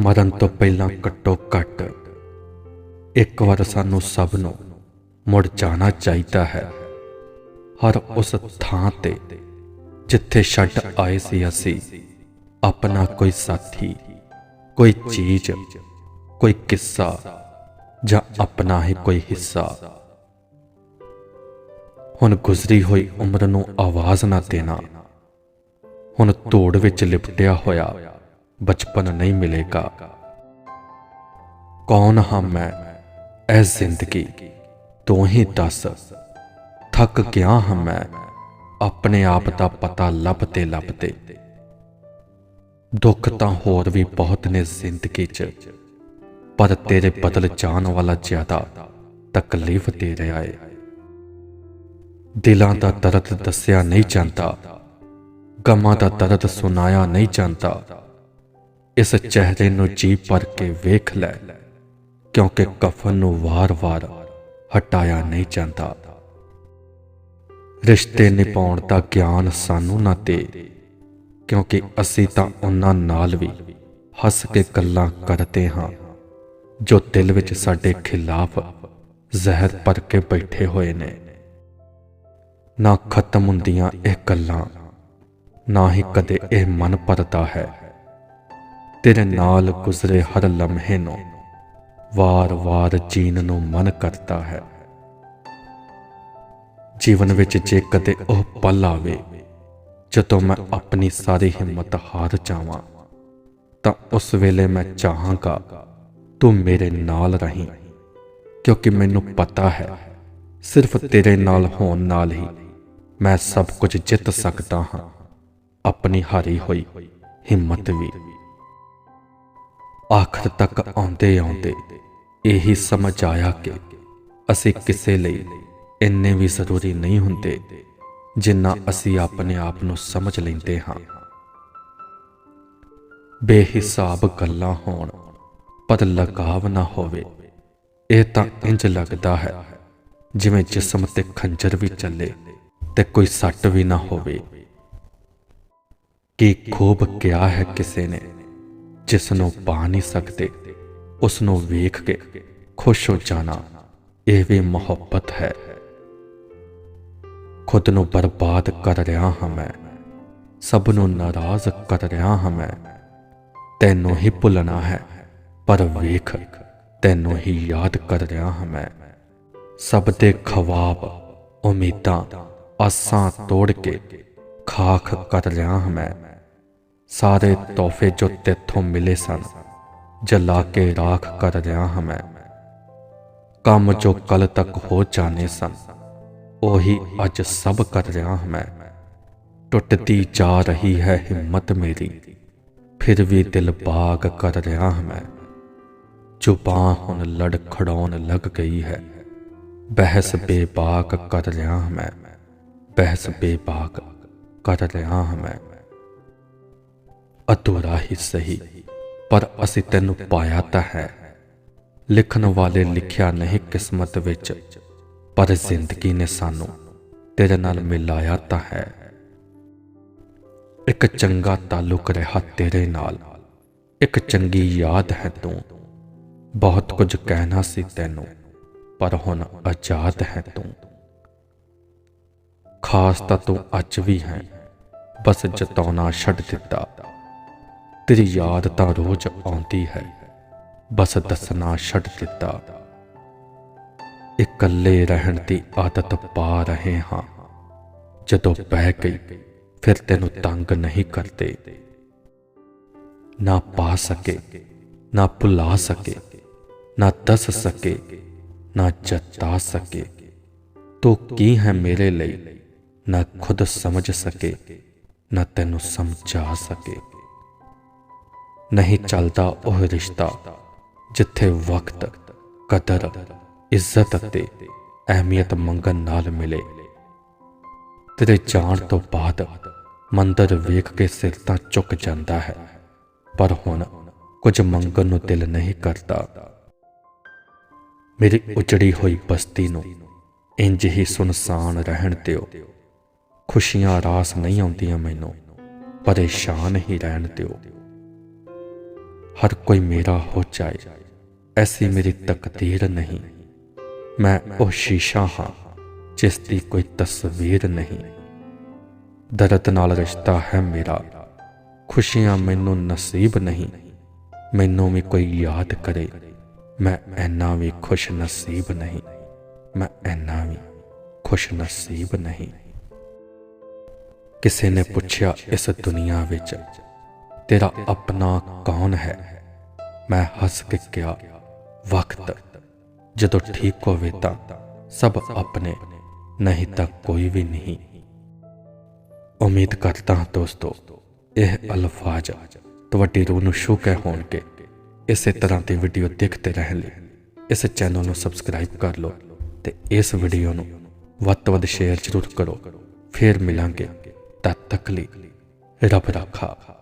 ਮਰਨ ਤੋਂ ਪਹਿਲਾਂ ਘੱਟੋ ਘੱਟ ਇੱਕ ਵਾਰ ਸਾਨੂੰ ਸਭ ਨੂੰ ਮੁੜ ਜਾਣਾ ਚਾਹੀਦਾ ਹੈ। ਹਰ ਉਸ ਥਾਂ ਤੇ ਜਿੱਥੇ ਛੱਡ ਆਏ ਸੀ ਅਸੀਂ, ਆਪਣਾ ਕੋਈ ਸਾਥੀ, ਕੋਈ ਚੀਜ਼, ਕੋਈ ਕਿੱਸਾ ਜਾਂ ਆਪਣਾ ਹੀ ਕੋਈ ਹਿੱਸਾ। ਹੁਣ ਗੁਜ਼ਰੀ ਹੋਈ ਉਮਰ ਨੂੰ ਆਵਾਜ਼ ਨਾ ਦੇਣਾ। ਹੁਣ ਧੂੜ ਵਿੱਚ ਲਿਪਟਿਆ ਹੋਇਆ ਬਚਪਨ ਨਹੀਂ ਮਿਲੇਗਾ। ਕੌਣ ਹਾਂ ਮੈਂ? ਐ ਜ਼ਿੰਦਗੀ। ਤੂੰ ਹੀ ਦੱਸ। ਥੱਕ ਗਿਆ ਹਾਂ ਮੈਂ। ਆਪਣੇ ਆਪ ਦਾ ਪਤਾ ਲੱਭਦੇ ਲੱਭਦੇ। ਦੁੱਖ ਤਾਂ ਹੋਰ ਵੀ ਬਹੁਤ ਨੇ ਜ਼ਿੰਦਗੀ 'ਚ। ਪਰ ਤੇਰੇ ਬਦਲ ਜਾਣ ਵਾਲਾ ਜ਼ਿਆਦਾ ਤਕਲੀਫ ਦੇ ਰਿਹਾ ਏ। ਦਿਲਾਂ ਦਾ ਦਰਦ ਦੱਸਿਆ ਨਹੀਂ ਜਾਂਦਾ। ਗਮਾਂ ਦਾ ਦਰਦ ਸੁਣਾਇਆ ਨਹੀਂ ਜਾਂਦਾ। ਇਸ ਚਿਹਰੇ ਨੂੰ ਜੀ ਭਰ ਕੇ ਵੇਖ ਲੈ, ਕਿਉਂਕਿ ਕਫਨ ਨੂੰ ਵਾਰ-ਵਾਰ ਹਟਾਇਆ ਨਹੀਂ ਜਾਂਦਾ। ਰਿਸ਼ਤੇ ਨਿਭਾਉਣ ਦਾ ਗਿਆਨ ਸਾਨੂੰ ਨਾ ਦੇ, ਕਿਉਂਕਿ ਅਸੀਂ ਤਾਂ ਉਹਨਾਂ ਨਾਲ ਵੀ ਹੱਸ ਕੇ ਗੱਲਾਂ ਕਰਦੇ ਹਾਂ, ਜੋ ਦਿਲ ਵਿੱਚ ਸਾਡੇ ਖਿਲਾਫ ਜ਼ਹਿਰ ਭਰ ਕੇ ਬੈਠੇ ਹੋਏ ਨੇ। ਨਾ ਖਤਮ ਹੁੰਦੀਆਂ ਇਹ ਗੱਲਾਂ, ਨਾ ਹੀ ਕਦੇ ਇਹ ਮਨ ਭਰਦਾ ਹੈ। ਤੇਰੇ ਨਾਲ ਗੁਜ਼ਰੇ ਹਰ ਲਮਹੇ ਨੂੰ ਵਾਰ-ਵਾਰ ਜੀਣ ਨੂੰ ਮਨ ਕਰਦਾ ਹੈ। ਜੀਵਨ ਵਿੱਚ ਜੇ ਕਦੇ ਉਹ ਪਲ ਆਵੇ, ਜਦੋਂ ਮੈਂ ਆਪਣੀ ਸਾਰੀ ਹਿੰਮਤ ਹਾਰ ਜਾਵਾਂ, ਤਾਂ ਉਸ ਵੇਲੇ ਮੈਂ ਚਾਹਾਂਗਾ, ਤੂੰ ਮੇਰੇ ਨਾਲ ਰਹੀਂ, ਕਿਉਂਕਿ ਮੈਨੂੰ ਪਤਾ ਹੈ, ਸਿਰਫ ਤੇਰੇ ਨਾਲ ਹੋਣ ਨਾਲ ਹੀ ਮੈਂ ਸਭ ਕੁਝ ਜਿੱਤ ਸਕਦਾ ਹਾਂ, ਆਪਣੀ ਹਾਰੀ ਹੋਈ ਹਿੰਮਤ ਵੀ। ਆਖਰ ਤੱਕ ਆਉਂਦੇ ਆਉਂਦੇ ਇਹੀ ਸਮਝ ਆਇਆ ਕਿ ਅਸੀਂ ਕਿਸੇ ਲਈ ਇੰਨੇ ਵੀ ਜ਼ਰੂਰੀ ਨਹੀਂ ਹੁੰਦੇ ਜਿੰਨਾ ਅਸੀਂ ਆਪਣੇ ਆਪ ਨੂੰ ਸਮਝ ਲੈਂਦੇ ਹਾਂ। ਬੇਹਿਸਾਬ ਗੱਲਾਂ ਹੋਣ, ਪਰ ਲਗਾਵ ਨਾ ਹੋਵੇ। ਇਹ ਤਾਂ ਇੰਜ ਲੱਗਦਾ ਹੈ, ਜਿਵੇਂ ਜਿਸਮ ਤੇ ਖੰਜਰ ਵੀ ਚੱਲੇ ਤੇ ਕੋਈ ਸੱਟ ਵੀ ਨਾ ਹੋਵੇ। ਕੀ ਖੂਬ ਕਿਹਾ ਹੈ ਕਿਸੇ ਨੇ ਜਿਸ ਨੂੰ ਪਾ ਨਹੀਂ ਸਕਦੇ ਉਸ ਨੂੰ ਵੇਖ ਕੇ ਖੁਸ਼ ਹੋ ਜਾਣਾ, ਇਹ ਵੀ ਮੁਹੱਬਤ ਹੈ। ਖੁਦ ਨੂੰ ਬਰਬਾਦ ਕਰ ਰਿਹਾ ਹਾਂ ਮੈਂ, ਸਭ ਨੂੰ ਨਾਰਾਜ਼ ਕਰ ਰਿਹਾ ਹਾਂ ਮੈਂ। ਤੈਨੂੰ ਹੀ ਭੁੱਲਣਾ ਹੈ, ਪਰ ਵੇਖ, ਤੈਨੂੰ ਹੀ ਯਾਦ ਕਰ ਰਿਹਾ ਹਾਂ ਮੈਂ। ਸਭ ਦੇ ਖਵਾਬ, ਉਮੀਦਾਂ, ਆਸਾਂ ਤੋੜ ਕੇ ਖਾਖ ਕਰ ਰਿਹਾ ਹਾਂ ਮੈਂ। ਸਾਰੇ ਤੋਹਫੇ ਜੋ ਤੇਥੋਂ ਮਿਲੇ ਸਨ ਜਲਾ ਕੇ ਰਾਖ ਕਰ ਰਿਹਾ ਹਾਂ ਮੈਂ ਕੰਮ ਜੋ ਕੱਲ ਤੱਕ ਹੋ ਜਾਣੇ ਸਨ ਉਹੀ ਅੱਜ ਸਭ ਕਰ ਰਿਹਾ ਹਾਂ ਮੈਂ ਟੁੱਟਦੀ ਜਾ ਰਹੀ ਹੈ ਹਿੰਮਤ ਮੇਰੀ ਫਿਰ ਵੀ ਦਿਲ ਬਾਗ ਕਰ ਰਿਹਾ ਹਾਂ ਮੈਂ ਜ਼ੁਬਾਨ ਹੁਣ ਲੜ ਖੜਾਉਣ ਲੱਗ ਗਈ ਹੈ ਬਹਿਸ ਬੇਬਾਕ ਕਰ ਰਿਹਾ ਹਾਂ ਮੈਂ ਬਹਿਸ ਬੇਬਾਕ ਕਰ ਰਿਹਾ ਹਾਂ ਮੈਂ ਅਧੂਰਾ ਹੀ ਸਹੀ, ਪਰ ਅਸੀਂ ਤੈਨੂੰ ਪਾਇਆ ਤਾਂ ਹੈ। ਲਿਖਣ ਵਾਲੇ ਲਿਖਿਆ ਨਹੀਂ ਕਿਸਮਤ ਵਿੱਚ, ਪਰ ਜ਼ਿੰਦਗੀ ਨੇ ਸਾਨੂੰ ਤੇਰੇ ਨਾਲ ਮਿਲਾਇਆ ਤਾਂ ਹੈ। ਇੱਕ ਚੰਗਾ ਤਾਲੁਕ ਰਿਹਾ ਤੇਰੇ ਨਾਲ, ਇੱਕ ਚੰਗੀ ਯਾਦ ਹੈ ਤੂੰ। ਬਹੁਤ ਕੁਝ ਕਹਿਣਾ ਸੀ ਤੈਨੂੰ, ਪਰ ਹੁਣ ਆਜ਼ਾਦ ਹੈ ਤੂੰ। ਖਾਸ ਤਾਂ ਤੂੰ ਅੱਜ ਵੀ ਹੈ, ਬਸ ਜਤਾਉਣਾ ਛੱਡ ਦਿੱਤਾ। ਤੇਰੀ ਯਾਦ ਤਾਂ ਰੋਜ਼ ਆਉਂਦੀ ਹੈ। ਬਸ ਦੱਸਣਾ ਛੱਡ ਦਿੱਤਾ। ਇਕੱਲੇ ਰਹਿਣ ਦੀ ਆਦਤ ਪਾ ਰਹੇ ਹਾਂ। ਜਦੋਂ ਬਹਿ ਗਈ, ਫਿਰ ਤੈਨੂੰ ਤੰਗ ਨਹੀਂ ਕਰਦੇ। ਨਾ ਪਾ ਸਕੇ, ਨਾ ਭੁਲਾ ਸਕੇ, ਨਾ ਦੱਸ ਸਕੇ, ਨਾ ਜਤਾ ਸਕੇ। ਤੂੰ ਕੀ ਹੈ ਮੇਰੇ ਲਈ? ਨਾ ਖੁਦ ਸਮਝ ਸਕੇ, ਨਾ ਤੈਨੂੰ ਸਮਝਾ ਸਕੇ। ਨਹੀਂ ਚੱਲਦਾ ਉਹ ਰਿਸ਼ਤਾ, ਜਿੱਥੇ ਵਕਤ, ਕਦਰ, ਇੱਜ਼ਤ ਅਤੇ ਅਹਿਮੀਅਤ ਮੰਗਣ ਨਾਲ ਮਿਲੇ। ਤੇਰੇ ਜਾਣ ਤੋਂ ਬਾਅਦ ਮੰਦਰ ਵੇਖ ਕੇ ਸਿਰ ਤਾਂ ਝੁਕ ਜਾਂਦਾ ਹੈ, ਪਰ ਹੁਣ ਕੁਝ ਮੰਗਣ ਨੂੰ ਦਿਲ ਨਹੀਂ ਕਰਦਾ। ਮੇਰੀ ਉਜੜੀ ਹੋਈ ਬਸਤੀ ਨੂੰ ਇੰਜ ਹੀ ਸੁਨਸਾਨ ਰਹਿਣ ਦਿਓ। ਖੁਸ਼ੀਆਂ ਰਾਸ ਨਹੀਂ ਆਉਂਦੀਆਂ ਮੈਨੂੰ, ਪਰੇਸ਼ਾਨ ਹੀ ਰਹਿਣ ਦਿਓ। हर कोई मेरा हो जाए ऐसी मेरी तकदीर नहीं मैं ਉਹ ਸ਼ੀਸ਼ਾ ਹਾਂ ਜਿਸ ਦੀ ਕੋਈ ਤਸਵੀਰ ਨਹੀਂ ਦਰਦ ਨਾਲ ਰਿਸ਼ਤਾ ਹੈ ਮੇਰਾ ਖੁਸ਼ੀਆਂ ਮੈਨੂੰ ਨਸੀਬ ਨਹੀਂ ਮੈਨੂੰ ਵੀ ਕੋਈ ਯਾਦ ਕਰੇ ਮੈਂ ਐਨਾ ਵੀ ਖੁਸ਼ ਨਸੀਬ ਨਹੀਂ ਮੈਂ ਐਨਾ ਵੀ ਖੁਸ਼ ਨਸੀਬ ਨਹੀਂ ਕਿਸੇ ਨੇ ਪੁੱਛਿਆ ਇਸ ਦੁਨੀਆ ਵਿੱਚ ਤੇਰਾ ਆਪਣਾ ਕੌਣ ਹੈ? ਮੈਂ ਹੱਸ ਕੇ ਕਿਹਾ, ਵਕਤ, ਜਦੋਂ ਠੀਕ ਹੋਵੇ ਤਾਂ ਸਭ ਆਪਣੇ, ਨਹੀਂ ਤਾਂ ਕੋਈ ਵੀ ਨਹੀਂ। ਉਮੀਦ ਕਰਦਾ ਹਾਂ ਦੋਸਤੋ, ਇਹ ਅਲਫਾਜ਼ ਤੁਹਾਡੀ ਰੂਹ ਨੂੰ ਛੂ ਕੇ ਹੋਣਗੇ। ਇਸੇ ਤਰ੍ਹਾਂ ਦੀ ਵੀਡੀਓ ਦੇਖਦੇ ਰਹਿਣ ਲਈ ਇਸ ਚੈਨਲ ਨੂੰ ਸਬਸਕ੍ਰਾਈਬ ਕਰ ਲਓ ਤੇ ਇਸ ਵੀਡੀਓ ਨੂੰ ਵੱਧ ਤੋਂ ਵੱਧ ਸ਼ੇਅਰ ਜ਼ਰੂਰ ਕਰੋ। ਫੇਰ ਮਿਲਾਂਗੇ ਤਦ ਤੱਕ ਲਈ ਰੱਬ ਰਾਖਾ।